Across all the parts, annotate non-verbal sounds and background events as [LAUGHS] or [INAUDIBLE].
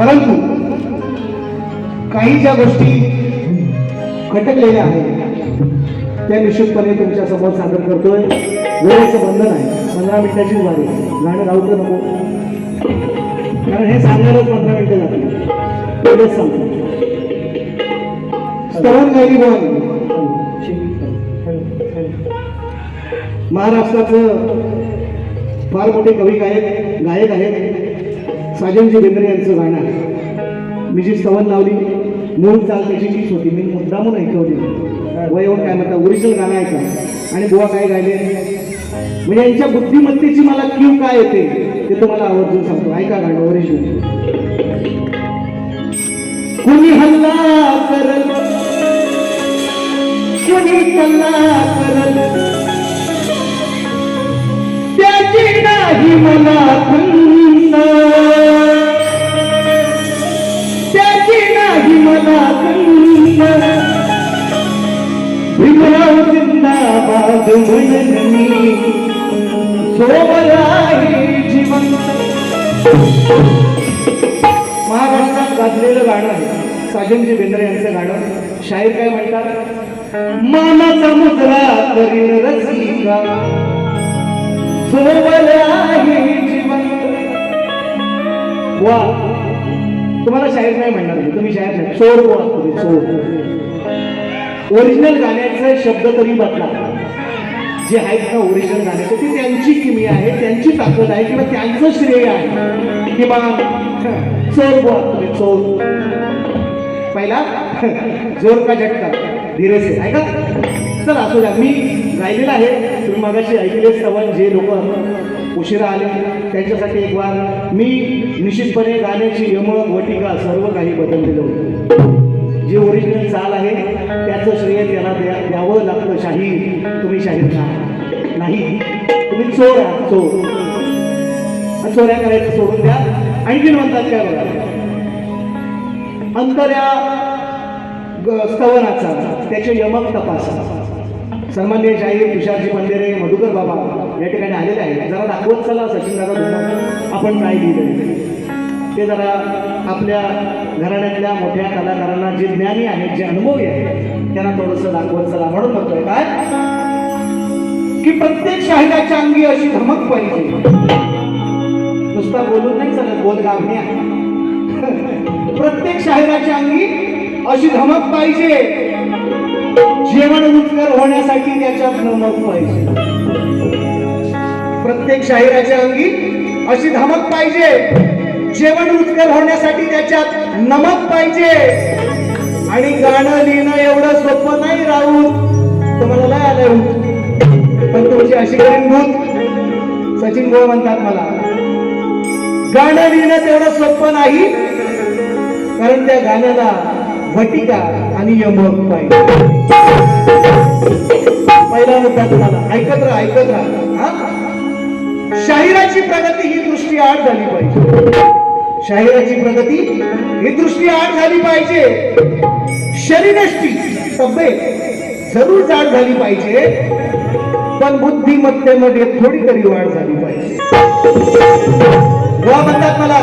परंतु काही ज्या गोष्टी खटकलेल्या आहेत त्या निश्चितपणे तुमच्यासमोर सादर करतोय. वेळेचं बंधन आहे. पंधरा मिनिटाचीच वारी आहे. गाणं राहू तर नको. कारण हे सांगायलाच पंधरा मिनिटं जाते एवढंच सांगतो. स्तवन गायली बोल महाराष्ट्राचं फार मोठे कवी गायक गायक आहेत. साजनजी बेंद्रे यांचं गाणं आहे. मी जी स्तवन लावली मूळ चाल त्याची तीच होती. मी मुद्दामून ऐकवली. वय येऊन काय म्हणता ओरिजिनल गाणं ऐका आणि बुवा काय गायले? म्हणजे यांच्या बुद्धिमत्तेची मला क्यू काय येते ते तुम्हाला आवर्जून सांगतो. ऐका गाणं ओरिजिनल कुणी हल्ला करल? कुणी कल्ला करल? नाही मला खंत त्याची नाही मला खंत भीमराव जिंदाबाद म्हणून मी सोबत महाराष्ट्रात गाजलेलं गाणं आहे. साजनजी बेंद्रे यांचं गाणं. शाहीर काय म्हणतात? मानाचा मुद्रा करीन रसिका. वा. तुम्हाला शाहीर नाही म्हणणार तुम्ही शाहीर नाही. चोर वा तुम्ही चोर ओरिजिनल गाण्याचे शब्द तरी बदला. जे आहेत ना ओरिजिनल गाण्याचे ती त्यांची किमी आहे त्यांची ताकद आहे किंवा त्यांचं श्रेय आहे. किंवा चोर वा तुम्ही चोर पहिला जोर का झटका? धीरे से ऐका चला असू द्या मी गायलेलं आहे. तुम्ही मागाशी ऐकले सवन जे लोक उशिरा आले त्यांच्यासाठी एक वार. मी निश्चितपणे गाण्याची यमक वटिका सर्व काही बदललेलं होतं. जे ओरिजिनल चाल आहे त्याचं श्रेय त्याला द्या द्यावं लागतं शाहीर तुम्ही शाहीर का? नाही. तुम्ही चोर आहात चोर. चोऱ्या करायचं सोडून द्या. आणखीन म्हणतात काय बघा? अंतर्या स्तवनाचा. त्याचे यमक तपासा. सन्मान्य शाहीर तुषारजी मंदिरे मधुकर बाबा या ठिकाणी आलेले आहेत. जरा दाखवत चला सचिन दादा आपण काय लिहिलं ते जरा आपल्या घराण्यातल्या मोठ्या कलाकारांना जे ज्ञानी आहेत जे अनुभवी आहेत त्यांना थोडंसं दाखवत चला. म्हणून म्हणतोय काय? की प्रत्येक शाहिराच्या अंगी अशी धमक पाहिजे. नुसता बोलून नाही चालत बोल गाभण्या. [LAUGHS] प्रत्येक शाहिराच्या अंगी अशी धमक पाहिजे. जीवन रुचकर होण्यासाठी त्याच्यात नमक पाहिजे. प्रत्येक शाहिराच्या अंगी अशी धमक पाहिजे. जेवण रुचकर होण्यासाठी त्याच्यात नमक पाहिजे. आणि गाणं लिहिणं एवढं सोपं नाही राहू. तुम्हाला लय आलं हो. पण तुमची अशी करीन सचिन गोळ म्हणतात मला गाणं लिहिणं तेवढं सोपं नाही. कारण त्या गाण्याला वटिका आणि यमक पाहिजे पहिला मुद्दा तुम्हाला ऐकत राहा ऐकत राहा. हा? शाहिराची प्रगती ही दृष्टी आड झाली पाहिजे. शाहिराची प्रगती ही दृष्टी आड झाली पाहिजे. शरीरष्टी तब्येत जरूर जाड झाली पाहिजे. पण बुद्धिमत्तेमध्ये थोडी तरी वाढ झाली पाहिजे. वा म्हणतात मला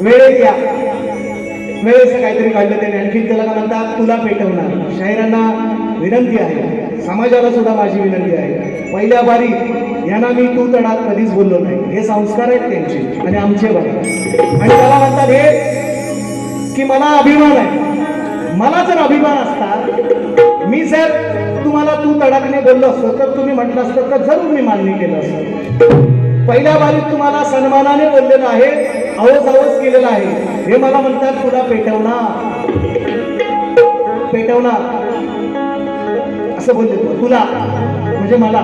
वेळेत या वेळेचं काहीतरी काढलं त्याने. आणखी त्याला का म्हणतात तुला पेटवणार. शाहिरांना विनंती आहे. समाजाला सुद्धा माझी विनंती आहे. पहिल्या बारी यांना मी तू तडात कधीच बोललो नाही. हे संस्कार आहेत त्यांचे आणि आमचे बघा आणि त्याला म्हणतात हे की मला अभिमान आहे. मला जर अभिमान असता मी जर तुम्हाला तू तडाखने बोललो असतो तर तुम्ही म्हटलं असतं तर जरूर मी मान्य केलं असतं. पहिल्या बारीत तुम्हाला सन्मानाने बोललेलं आहे अवज अवज केलेलं आहे. हे मला म्हणतात तुला पेटवणार? पेटवणार. असं बोलले तो. तुला. म्हणजे मला.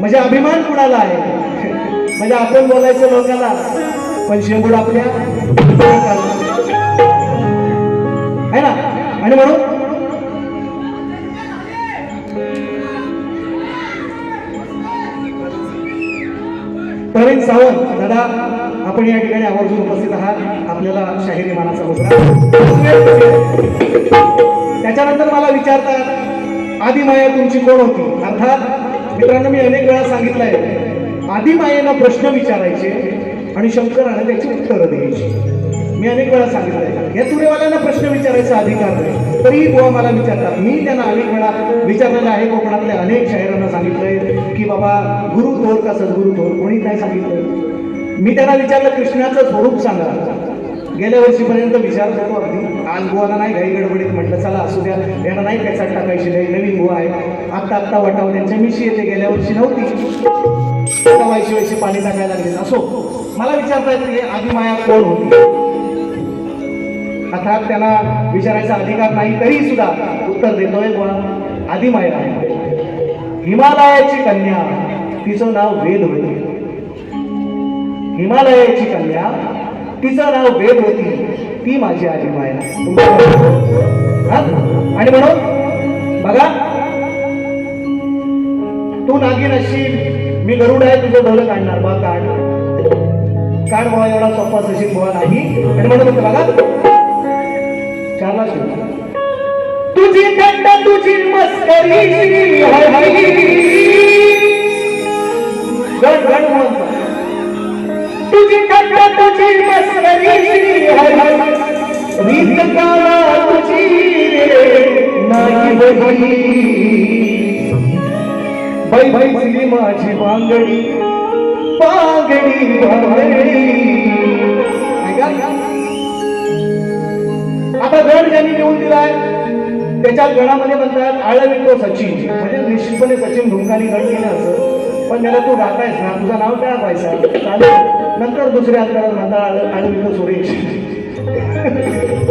म्हणजे अभिमान कुणाला आहे? म्हणजे आपण बोलायचं लोकांना. पण शेंबूड आपल्या. आहे ना? आणि म्हणून? प्रवीण सावंत दादा. आपण या ठिकाणी आवर्जून उपस्थित आहात. आपल्याला शाहिरी मानाचा होता त्याच्यानंतर मला विचारतात आदिमाया तुमची कोण होती? अर्थात मित्रांनो मी अनेक वेळा सांगितलंय आदिमायेनं प्रश्न विचारायचे आणि शंकराने त्याची उत्तरं द्यायची. मी अनेक वेळा सांगितलंय या तुरेवाल्यांना प्रश्न विचारायचा अधिकार नाही. तरीही बुवा मला विचारतात. मी त्यांना अनेक वेळा विचारलेलं आहे. कोकणातल्या अनेक शाहिरांना सांगितलंय की बाबा गुरु थोर का सद्गुरु थोर कोणी काय सांगितलं. मी त्यांना विचारलं कृष्णाचं स्वरूप सांगा. गेल्या वर्षीपर्यंत विचारत होतो अगदी. आज गोवाला नाही घाई गडबडीत म्हटलं चला असू द्या. यांना नाही पेचाट टाकायची नाही नवीन गुवा आहे. आत्ता आत्ता वाटावं त्यांच्या मिशी येते. गेल्या वर्षी नव्हती. आता वायशी वायशी पाणी टाकायला लागले. असो मला विचारता येते आधी माया कोण होती? अर्थात त्यांना विचारायचा अधिकार नाही तरी सुद्धा उत्तर देतोय बुवा आदिमाया माया. हिमालयाची कन्या. तिचं नाव वेद होईल हिमालयाची कन्या तिचं नाव वेद होती. ती माझी आजी माया आणि म्हणून बघा. तू नागिन नशील मी गरुड आहे तुझं डोलं काढणार. बा काढ. काढ बुवा एवढा सोपा सशील बुवा नाही. आणि म्हणून म्हणतो बघा. चारला शिव तुझी थंड तुझी मस्करी. गण गण म्हणतो तुझी थंड तुझी मस्करी रीत काला तुझी नाही बही बाई बाई तुझी माझी बांगडी बांगडी बांगडी. आता गड ज्यांनी लिहून दिलाय त्याच्या गणामध्ये म्हणतात आळवितो सचिन. म्हणजे निश्चितपणे सचिन धुमकानी गड केलं असं. पण त्याला तू गातायस ना तुझं नाव काय पाहिजे चालेल. नंतर दुसऱ्या अंतरात म्हणतात आळवितो सुरेश.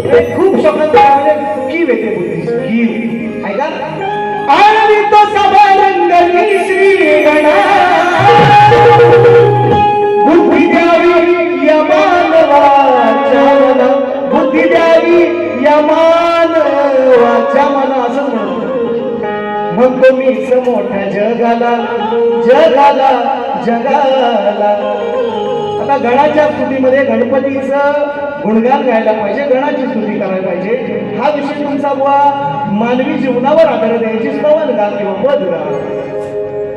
हे खूप शब्द म्हणजे की वेते बुद्धी की ऐका. आळवितो श्री गणा बुद्धी द्यावी या मानवाच्या मना बुद्धी द्यावी या मानवाच्या मना असंच म्हणतो. मग मीच मोठ्या जगाला जगाला जगाला. आता गणाच्या स्तुतीमध्ये गणपतीचं गुणगान गायला पाहिजे गणाची स्तुती करायला पाहिजे. हा विषय तुमचा बुवा मानवी जीवनावर आधारित आहे याची स्तवन गा किंवा पद गा.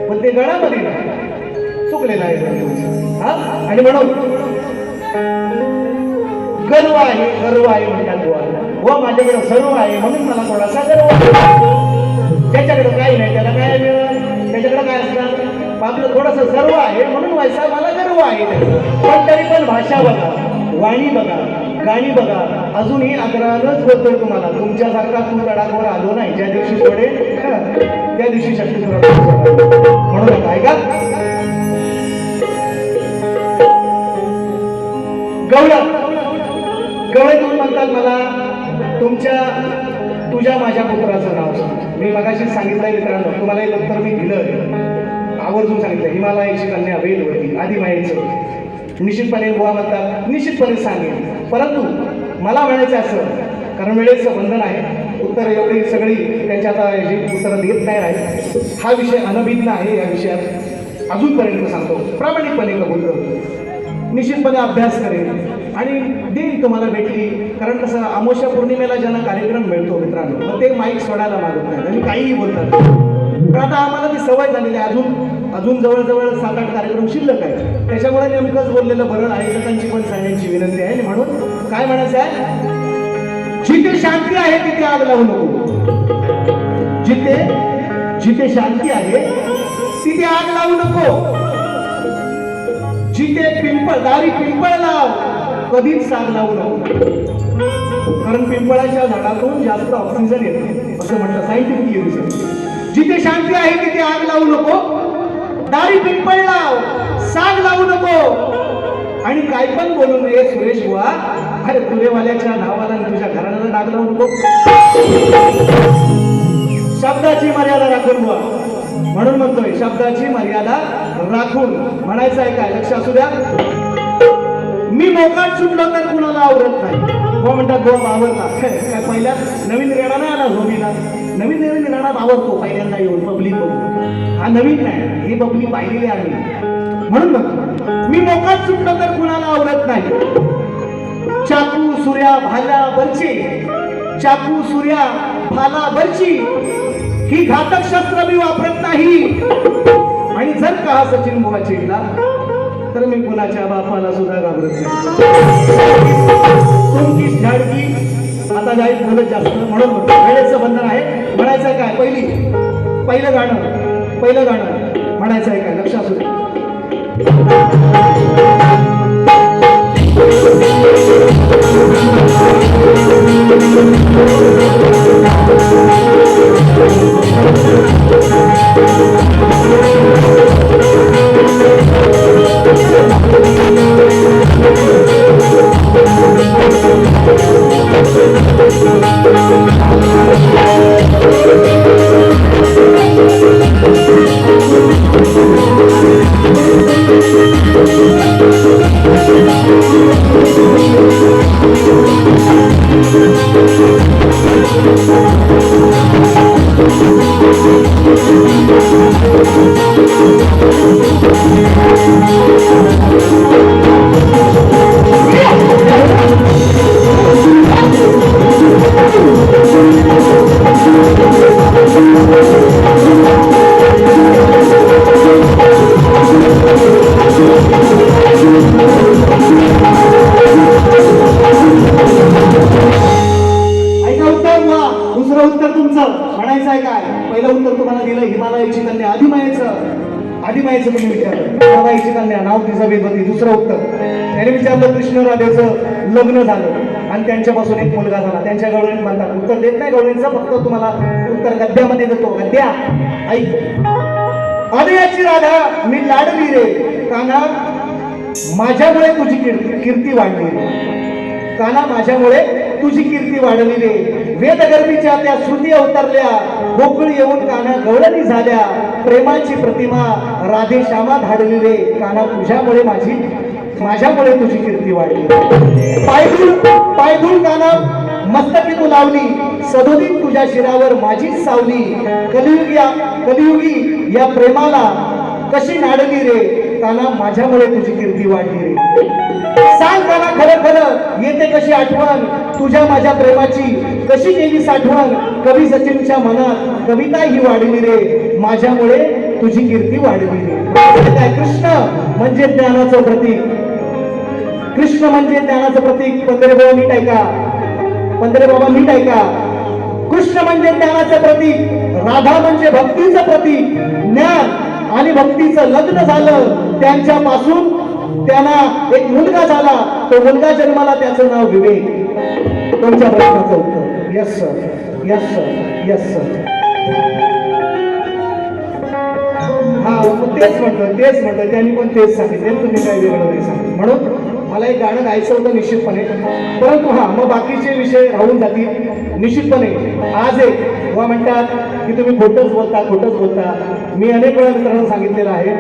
पण ते गणामध्ये नाही. चुकलेलं आहे हा? आणि म्हणून गर्व आहे गर्व आहे म्हणतात बुवा. व माझ्याकडे सर्व आहे म्हणून मला थोडासा गर्व आहे. ज्याच्याकडे काही नाही त्याला काय मिळत त्याच्याकडे काय असतं आपलं थोडस सर्व आहे म्हणून व्हायचा मला गर्व आहे बघा वाणी बघा गाणी बघा. अजूनही आग्रहानच बोलतोय तुम्हाला. तुमच्यासारखा तू तडाखवर आलो नाही. ज्या दिवशी सोडे त्या दिवशी शक्ती म्हणून काय का गवळा. गवळे तुम्ही म्हणतात मला. तुमच्या तुझ्या माझ्या पुत्राचं नाव मी मगाशी सांगितलंय मित्रांनो. तुम्हाला हे उत्तर मी दिलं. आवर्जून सांगितलं हिमालयाची कन्या वेलवती आधी माहिती निश्चितपणे बुवा म्हणतात निश्चितपणे सांगेन. परंतु मला म्हणायचं असं कारण वेळेचं बंधन आहे. उत्तर एवढी सगळी त्यांच्या आता उत्तरं देत नाही आहे हा विषय अनभिज्ञ आहे या विषयात. अजूनपर्यंत सांगतो. प्रामाणिकपणे कबूल करतो निश्चितपणे अभ्यास करेन. आणि देईल तुम्हाला भेटली. कारण कसं अमावस्या पौर्णिमेला ज्यांना कार्यक्रम मिळतो मित्रांनो मग ते माईक सोडायला मागत नाही आणि काहीही बोलतात. पण आता आम्हाला ती सवय झालेली आहे. अजून अजून जवळजवळ सात आठ कार्यक्रम शिल्लक आहे त्याच्यामुळे नेमकंच बोललेलं बरं ऐकतांची पण सांगण्याची विनंती आहे. आणि म्हणून काय म्हणायचं आहे? जिथे शांती आहे तिथे आग लावू नको. जिथे जिथे शांती आहे तिथे आग लावू नको. जिथे पिंपळ दारी पिंपळ लाव कधीच साग लावू नको. कारण पिंपळाच्या झाडातून जास्त ऑक्सिजन येतो. असं म्हटलं सायंटिफिक रिझन जिथे शांती आहे तिथे आग लावू नको. दारी पिंपळ लाव साग लावू नको. आणि काय पण बोलू नये सुरेश बुवा. अरे तुरेवाल्याच्या नावाला तुझ्या घराला डाग लावू नको शब्दाची मर्यादा राखून बुवा. म्हणून म्हणतोय शब्दाची मर्यादा राखून. म्हणायचं आहे काय? लक्ष असू द्या. मी मोकाट सुटलो तर कुणाला आवडत नाही. हो म्हणतात गोम आवडला [LAUGHS] काय पहिल्या नवीन रेडा आला झोमीला नवीन नवीन रेडात आवडतो पहिल्यांदा येऊन पब्लिक बघून. हा नवीन नाही हे पब्लिक पाहिलेली आहे. म्हणून बघ मी मोकात सुटलो तर कुणाला आवडत नाही. चाकू सूर्या भाला बरची. चाकू सूर्या भाला बरची. ही घातक शस्त्र मी वापरत नाही. आणि जर का हा सचिन बुवा चिडला तर मी कुणाच्या बापाला सुद्धा घाबरत नाही. तुमची झाडकी आता जाईल बोलत जास्त म्हणून वेळेचं बंधन आहे. म्हणायचं आहे काय? पहिली पहिलं गाणं पहिलं गाणं म्हणायचं आहे काय? लक्षात असू Música लग्न झालं. आणि त्यांच्यापासून एक मुलगा झाला. त्यांच्या गवळीत म्हणतात उत्तर देत नाही गवळींचं फक्त तुम्हाला उत्तर गद्यामध्ये देतो. गद्या. ऐक. अदयाची राधा मी लाडली रे. काना माझ्यामुळे तुझी कीर्ती कीर्ती वाढली रे. काना माझ्यामुळे तुझी कीर्ती वाढली रे. वेदगर्भीच्या त्या श्रुती अवतरल्या गोकुळ येऊन काना गवळणी झाल्या. प्रेमाची प्रतिमा राधे श्यामा धाडली रे. काना तुझ्यामुळे माझी माझ्यामुळे तुझी कीर्ती वाढली. पायधूल पायधूल गाणं मस्तकी तू लावली सदोदित तुझ्या शिरावर माझीच सावली. कलियुगी कलियुगी या प्रेमाला कशी नाडली रे? काना माझ्यामुळे तुझी कीर्ती वाढली रे. सांग काना खरं खरं येते कशी आठवण? तुझ्या माझ्या प्रेमाची कशी गेली साठवण? कवी सचिनच्या मनात कविता ही वाढली रे. माझ्यामुळे तुझी कीर्ती वाढली रे. काय कृष्ण. म्हणजे ज्ञानाचं प्रतीक. कृष्ण म्हणजे ज्ञानाचं प्रतीक. पंधरे बाबा नीट ऐका. पंधरे बाबा नीट ऐका. कृष्ण म्हणजे ज्ञानाचं प्रतीक. राधा म्हणजे भक्तीचं प्रतीक. ज्ञान आणि भक्तीचं लग्न झालं. त्यांच्यापासून त्यांना एक मुलगा झाला. तो मुलगा जन्माला त्याचं नाव विवेक. तुमच्या प्रश्नाचं उत्तर. Yes sir yes sir yes sir हा तेच म्हणतोय तेच म्हणतोय त्यांनी पण तेच सांगितले. तुम्ही काय वेगळं नाही सांगितलं. म्हणून मला एक गाणं गायचं होतं निश्चितपणे. परंतु हा मग बाकीचे विषय राहून जातील. निश्चितपणे आज एक किंवा म्हणतात की तुम्ही खोटंच बोलता खोटंच बोलता. मी अनेक वेळा मित्रांना सांगितलेलं आहे.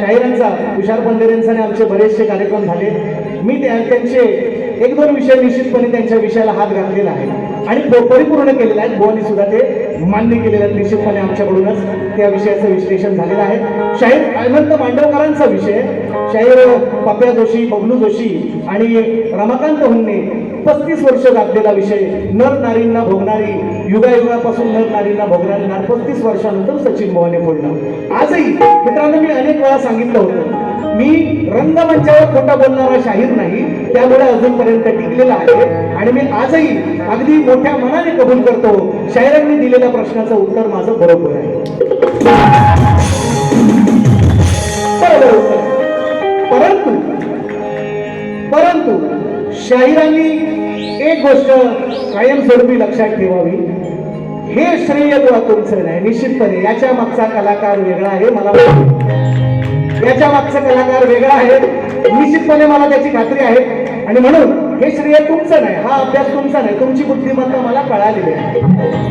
शाहिरांचा तुषार पंधरेंचा आणि आमचे बरेचसे कार्यक्रम झाले. मी त्या त्यांचे एक दोन विषय निश्चितपणे त्यांच्या विषयाला हात घातलेला आहे. आणि परिपूर्ण केलेला आहे गोवानी सुद्धा ते मान्य केलेलं आहेत निश्चितपणे आमच्याकडूनच. त्या विषयाचं विश्लेषण झालेलं आहे. शाहीर अनंत मांडवकरांचा विषय. शाहीर पप्या जोशी बबलू जोशी आणि रमाकांत हुन्ने पस्तीस वर्ष गाजलेला विषय. नर नारींना भोगणारी युगायुगापासून नर नारींना भोगणारी नार पस्तीस वर्षानंतर सचिन मोहने बोलणं आजही मित्रांनो मी अनेक वेळा सांगितलं होतं मी रंगमंचावर खोटा बोलणारा शाहीर नाही त्यामुळे अजूनपर्यंत टिकलेला आहे. आणि मी आजही अगदी मोठ्या मनाने कबूल करतो शाहिरांनी दिलेल्या प्रश्नाचं उत्तर माझं बरोबर आहे. बरोबर उत्तर. शाहिरांनी एक गोष्ट कायमस्वरूपी लक्षात ठेवावी. हे श्रेय बुवा तुमचं नाही निश्चितपणे याच्या मागचा कलाकार वेगळा आहे मला याच्या मागचा कलाकार वेगळा आहे. निश्चितपणे मला त्याची खात्री आहे. आणि म्हणून हे श्रेय तुमचं नाही हा अभ्यास तुमचा नाही तुमची बुद्धिमत्ता मला कळालेली आहे.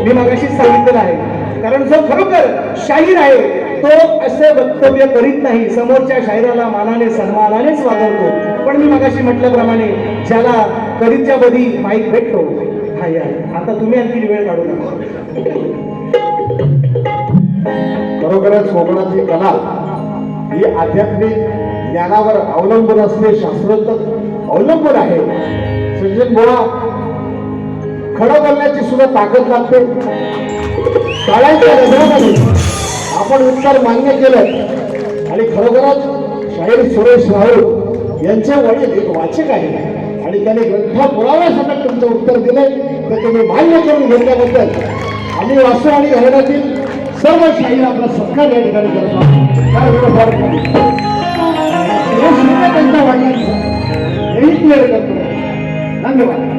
मी मगाशी सांगितलेलं आहे. कारण जो खरोखर शाहीर आहे तो असं वक्तव्य करीत नाही. समोरच्या शाहिराला मानाने सन्मानानेच वागवतो. पण मी मगाशी म्हटल्याप्रमाणे ज्याला कधीच्या कधी माईक भेटतो. हा या आता तुम्ही आणखी वेळ काढू नका खरोखरच कोकणातली कला ही आध्यात्मिक ज्ञानावर अवलंबून असते शास्त्रोक्त अवलंबून आहे. सज्जन बोळा खडं बोलण्याची सुद्धा ताकद लागते. आपण उत्तर मान्य केलं आणि खरोखरच शाहीर सुरेश राऊत यांचे वडील एक वाचक आहे आणि त्याने ग्रंथ पुराव्यासकट तुमचं उत्तर दिलंय तर तुम्ही मान्य करून घेतल्याबद्दल आम्ही वासू आणि घराण्यातील सर्व शाहीर आपला सत्कार या ठिकाणी करतो. हे त्यांच्या हेही क्लिअर करतो. धन्यवाद.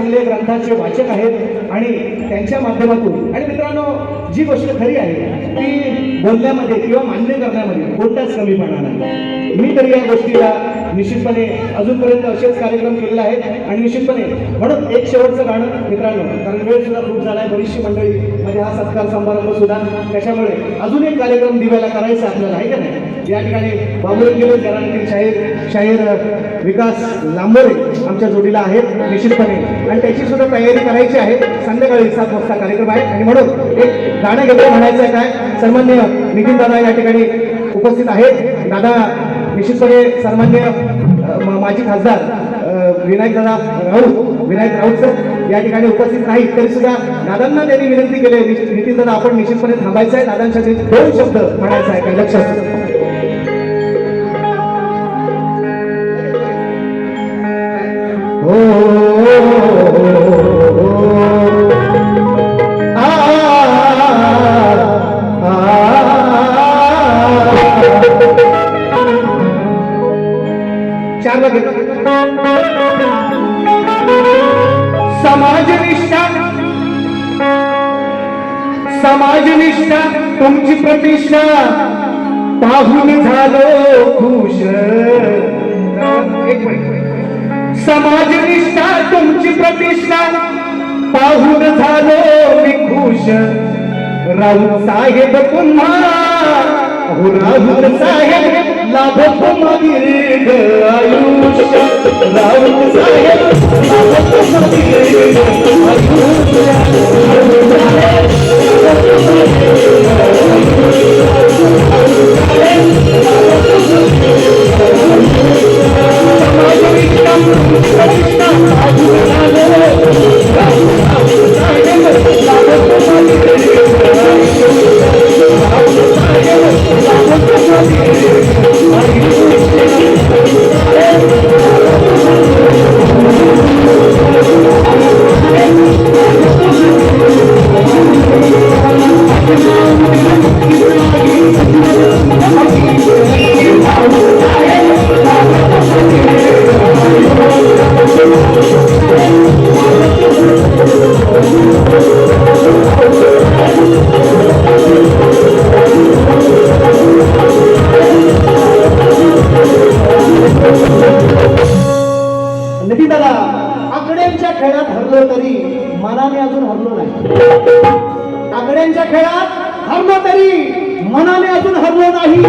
चांगले ग्रंथाचे वाचक आहेत आणि त्यांच्या माध्यमातून. आणि मित्रांनो जी गोष्ट खरी आहे ती बोलण्यामध्ये किंवा मान्य करण्यामध्ये कोणताच कमीपणा नाही. मी तरी या गोष्टीला निश्चितपणे अजूनपर्यंत असेच कार्यक्रम केलेले आहेत. आणि निश्चितपणे म्हणून एक शेवटचं गाणं मित्रांनो कारण वेळ सुद्धा खूप झाला आहे बरीचशी मंडळी म्हणजे हा सत्कार समारंभ सुद्धा. त्याच्यामुळे अजून एक कार्यक्रम दिव्याला करायचा आपल्याला आहे का नाही? या ठिकाणी बाबुरंगीर घराण्यातील शाहीर शाहीर विकास लांबोरे आमच्या जोडीला आहेत निश्चितपणे. आणि त्याची सुद्धा तयारी करायची आहे. संध्याकाळी सात वाजता कार्यक्रम आहे. आणि म्हणून एक गाणं घेतलं म्हणायचं आहे. काय सन्मान्य नितीन दादा या ठिकाणी उपस्थित आहेत. दादा निश्चितपणे सन्मान्य म- माजी खासदार विनायक दादा राऊत विनायक राऊत सर या ठिकाणी उपस्थित नाहीत. तरी सुद्धा दादांना त्यांनी विनंती केली आहे, नितीन दादा आपण निश्चितपणे थांबायचं आहे. दादांसाठी दोन शब्द म्हणायचं आहे. काय लक्षात तुमची प्रतिष्ठा पाहून झालो खुश. समाज निष्ठा तुमची प्रतिष्ठा पाहून झालो मी खुश. राऊत साहेब पुन्हा राहुल साहेब लाभ तुम्हा दीर्घ आयुष्य राऊत साहेब लाभ तुम्हा दीर्घ समाजनिष्ठा हरलो नाही आकड्यांच्या खेळात हरलो तरी मनाने अजून हरलो नाही.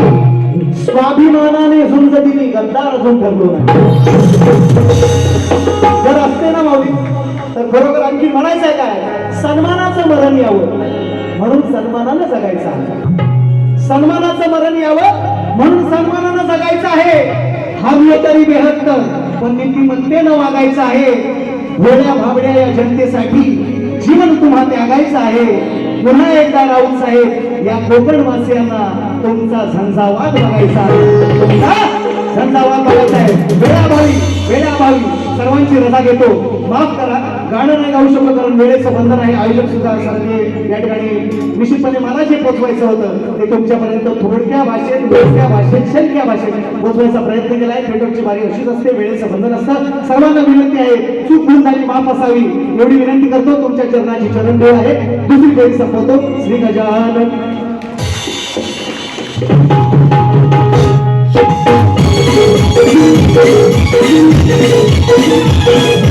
स्वाभिमानाने झुंज दिली गद्दार अजून ठरलो नाही. जर असते ना माऊली तर खरोखर आणखी म्हणायचं आहे काय? सन्मानाचं मरण यावं. म्हणून सन्मानानं जगायचं आहे. सन्मानाचं मरण यावं म्हणून सन्मानानं जगायचं आहे. हरलो तरी बेहत्तर पण नीतिमत्तेनं वागायचं आहे. वेळ्या भाबड्या या जनतेसाठी जीवन तुम्हा त्यागायचं आहे. पुन्हा एकदा राऊत साहेब या कोकणवासियांना तुमचा झंझावाद बघायचा आहे. तुमचा झंझावात बघायचा आहे. वेळाभावी वेळाभावी सर्वांची रजा घेतो. माफ करा. गाणं नाही गाऊ शकत कारण वेळेचं बंधन आहे. आयोजक सुद्धा सारखे या ठिकाणी निश्चितपणे मला जे पोचवायचं होतं. ते तुमच्यापर्यंत थोडक्या भाषेत मोजक्या भाषेत शलक्या भाषेत पोचवायचा प्रयत्न केला आहे फेटोची बारी अशीच असते. वेळेचं बंधन असतं. सर्वांना विनंती आहे चूक भूल झाली माफ असावी. एवढी विनंती करतो. तुमच्या चरणाची चरणदेव आहे दुसरी वेळ संपवतो. श्री गजानन. Thank